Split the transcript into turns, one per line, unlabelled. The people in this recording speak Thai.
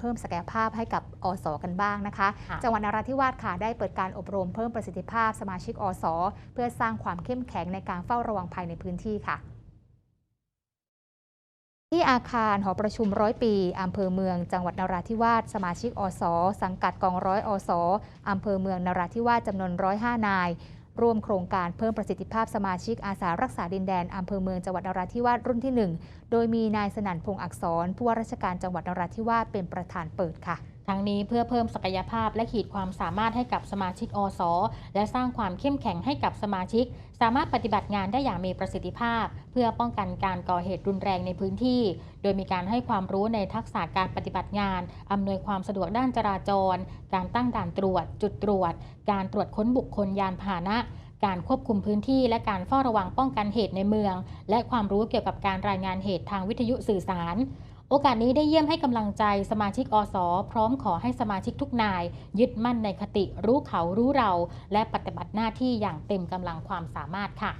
เพิ่มศักยภาพให้กับอสกันบ้างนะคะ
ค่ะ
จังหวัดนราธิวาสค่ะได้เปิดการอบรมเพิ่มประสิทธิภาพสมาชิกอสเพื่อสร้างความเข้มแข็งในการเฝ้าระวังภัยในพื้นที่ค่ะที่อาคารหอประชุมร้อยปีอำเภอเมือง จังหวัดนราธิวาส สมาชิกอส สังกัดกองร้อยอสอำเภอเมืองนราธิวาสจำนวน105นาย ร่วมโครงการเพิ่มประสิทธิภาพสมาชิกอาสารักษาดินแดนอำเภอเมืองจังหวัดนราธิวาสรุ่นที่ 1 โดยมีนายสนั่นพงศ์อักษรผู้ว่าราชการจังหวัดนราธิวาสเป็นประธานเปิดค่ะ
ทั้งนี้เพื่อเพิ่มศักยภาพและขีดความสามารถให้กับสมาชิกอส และสร้างความเข้มแข็งให้กับสมาชิก สามารถปฏิบัติงานได้อย่างมีประสิทธิภาพ เพื่อป้องกันการก่อเหตุรุนแรงในพื้นที่ โดยมีการให้ความรู้ในทักษะการปฏิบัติงาน อำนวยความสะดวกด้านจราจร การตั้งด่านตรวจ จุดตรวจ การตรวจค้นบุคคลยานพาหนะการควบคุมพื้นที่และการเฝ้าระวังป้องกันเหตุในเมือง และความรู้เกี่ยวกับการรายงานเหตุทางวิทยุสื่อสาร โอกาสนี้ได้เยี่ยมให้กำลังใจสมาชิกอสอพร้อมขอให้สมาชิกทุกนาย ยึดมั่นในคติรู้เขารู้เรา และปฏิบัติหน้าที่อย่างเต็มกำลังความสามารถค่ะ